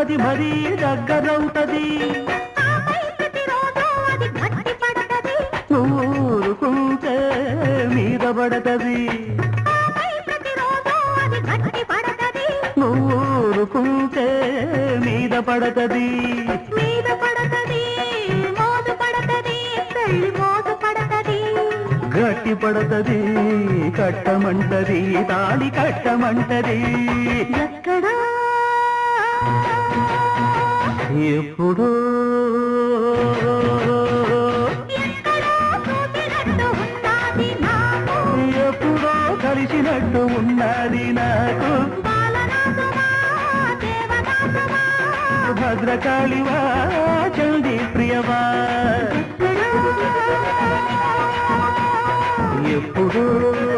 అది మరీ దగ్గరవుతది. ఊరుకుంటే మీద పడతది ఊరుకుంటే మీద పడతది మీద పడతది మోదు పడతది పెళ్ళి మోదు పడతది గట్టి పడతది కట్టమంటది తాళి కట్టమంటది. ఎక్కడా ఎప్పుడు. ఎప్పుడో కలిసినట్టు ఉన్నది నాకు. భద్రకాళివా చండి ప్రియవా. ఎప్పుడూ